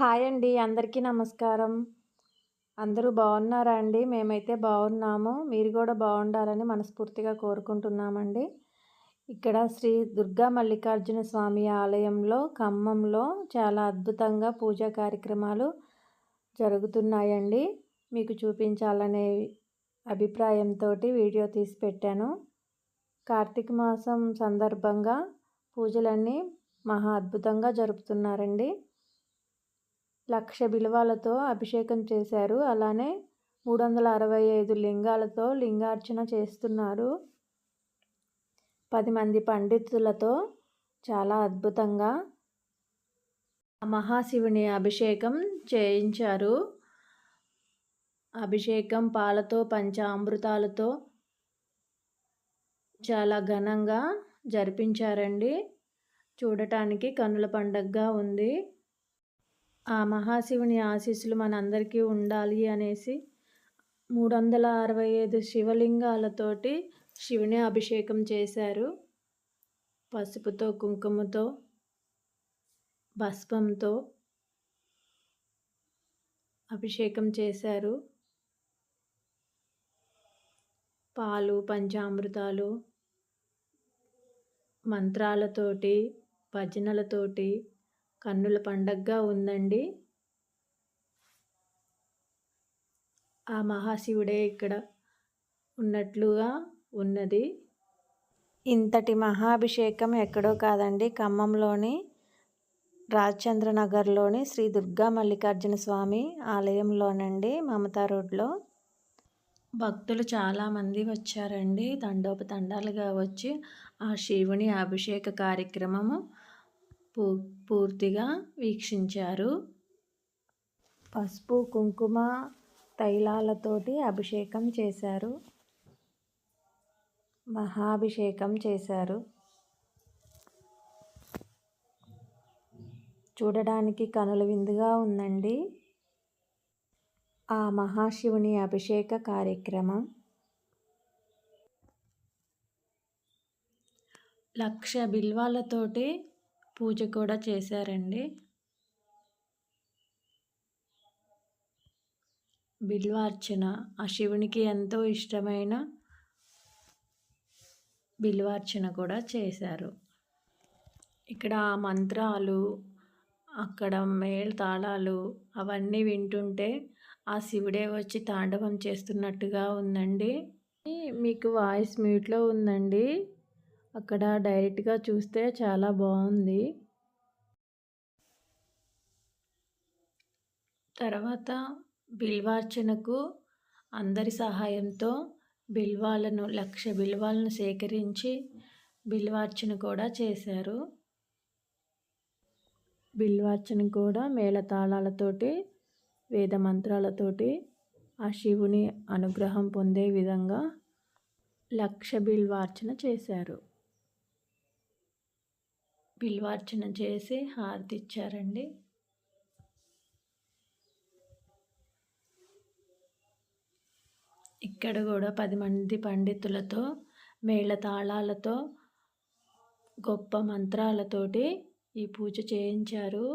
Hi అండి అందరికీ నమస్కారం. అందరూ బాగున్నారా అండి? మేమైతే బాగున్నాము. మీరు కూడా బాగుండాలని మనస్ఫూర్తిగా కోరుకుంటున్నామండి. ఇక్కడ శ్రీ దుర్గా మల్లికార్జున స్వామి ఆలయంలో ఖమ్మంలో చాలా అద్భుతంగా పూజా కార్యక్రమాలు జరుగుతున్నాయండి. మీకు చూపించాలనే అభిప్రాయంతో వీడియో తీసి పెట్టాను. కార్తీక మాసం సందర్భంగా పూజలన్నీ మహా అద్భుతంగా జరుపుతున్నారండి. లక్ష బిల్వాలతో అభిషేకం చేశారు. అలానే మూడు వందల అరవై ఐదు లింగాలతో లింగార్చన చేస్తున్నారు. పది మంది పండితులతో చాలా అద్భుతంగా మహాశివుని అభిషేకం చేయించారు. అభిషేకం పాలతో పంచామృతాలతో చాలా ఘనంగా జరిపించారండి. చూడటానికి కన్నుల పండగగా ఉంది. ఆ మహాశివుని ఆశీస్సులు మనందరికీ ఉండాలి అనేసి మూడు వందల అరవై ఐదు శివలింగాలతోటి శివుని అభిషేకం చేశారు. పసుపుతో కుంకుమతో భస్మంతో అభిషేకం చేశారు. పాలు పంచామృతాలు మంత్రాలతోటి భజనలతోటి కన్నుల పండగగా ఉందండి. ఆ మహాశివుడే ఇక్కడ ఉన్నట్లుగా ఉన్నది. ఇంతటి మహాభిషేకం ఎక్కడో కాదండి ఖమ్మంలోని రాజచంద్రనగర్లోని శ్రీ దుర్గా మల్లికార్జున స్వామి ఆలయంలోనండి మమతా రోడ్లో. భక్తులు చాలామంది వచ్చారండి తండోపతండాలుగా వచ్చి ఆ శివుని అభిషేక కార్యక్రమము పూ పూర్తిగా వీక్షించారు. పసుపు కుంకుమ తైలాలతోటి అభిషేకం చేశారు. మహాభిషేకం చేశారు. చూడడానికి కనుల విందుగా ఉందండి. ఆ మహాశివుని అభిషేక కార్యక్రమం. లక్ష బిల్వాలతోటి పూజ కూడా చేశారండి. బిల్వార్చన. ఆ శివునికి ఎంతో ఇష్టమైన బిల్వార్చన కూడా చేశారు. ఇక్కడ మంత్రాలు అక్కడ మేల్ తాళాలు అవన్నీ వింటుంటే ఆ శివుడే వచ్చి తాండవం చేస్తున్నట్టుగా ఉందండి. మీకు వాయిస్ మ్యూట్లో ఉందండి. అక్కడ డైరెక్ట్గా చూస్తే చాలా బాగుంది తర్వాత బిల్వార్చనకు అందరి సహాయంతో బిల్వాలను లక్ష బిల్వాలను సేకరించి బిల్వార్చన కూడా చేశారు. బిల్వార్చన కూడా మేళతాళాలతోటి వేద మంత్రాలతోటి ఆ శివుని అనుగ్రహం పొందే విధంగా లక్ష బిల్వార్చన చేశారు. బిల్వార్చన చేసి హారతి ఇచ్చారండి ఇక్కడ కూడా పది మంది పండితులతో మేళ తాళాలతో గొప్ప మంత్రాలతోటి ఈ పూజ చేయించారు.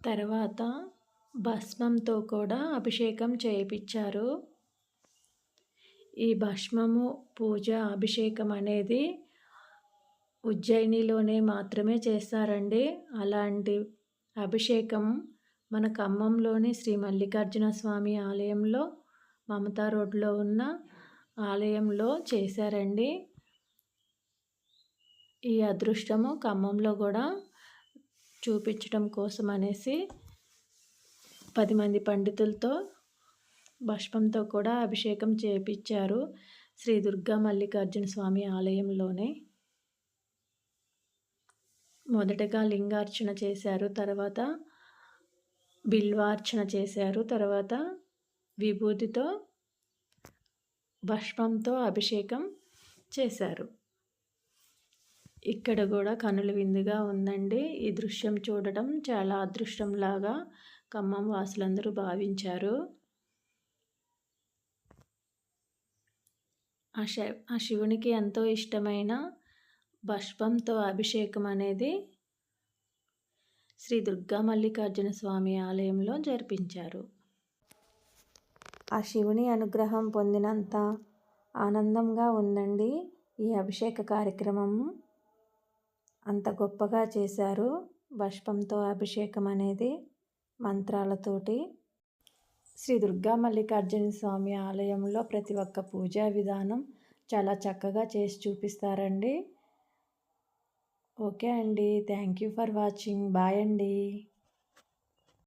తర్వాత భస్మంతో కూడా అభిషేకం చేయించారు ఈ భస్మము పూజ అభిషేకం అనేది ఉజ్జయినిలోనే మాత్రమే చేస్తారండి. అలాంటి అభిషేకం మన ఖమ్మంలోని శ్రీ మల్లికార్జున స్వామి ఆలయంలో మమతా రోడ్లో ఉన్న ఆలయంలో చేశారండి. ఈ అదృష్టము ఖమ్మంలో కూడా చూపించడం కోసం అనేసి పది మంది పండితులతో బష్పంతో కూడా అభిషేకం చేపించారు శ్రీ దుర్గా మల్లికార్జున స్వామి ఆలయంలోనే. మొదటగా లింగార్చన చేశారు తర్వాత బిల్వార్చన చేశారు తర్వాత విభూతితో బష్పంతో అభిషేకం చేశారు. ఇక్కడ కూడా కనుల విందుగా ఉందండి. ఈ దృశ్యం చూడటం చాలా అదృష్టంలాగా ఖమ్మం వాసులందరూ భావించారు. ఆ శ ఆ శివునికి ఎంతో ఇష్టమైన బష్పంతో అభిషేకం అనేది శ్రీ దుర్గా మల్లికార్జున స్వామి ఆలయంలో జరిపించారు. ఆ శివుని అనుగ్రహం పొందినంత ఆనందంగా ఉందండి ఈ అభిషేక కార్యక్రమం. అంత గొప్పగా చేశారు బష్పంతో అభిషేకం అనేది మంత్రాలతోటి. శ్రీ దుర్గా మల్లికార్జున స్వామి ఆలయంలో ప్రతి ఒక్క పూజా విధానం చాలా చక్కగా చేసి చూపిస్తారండి. ఓకే అండి. Thank you for watching. Bye అండి.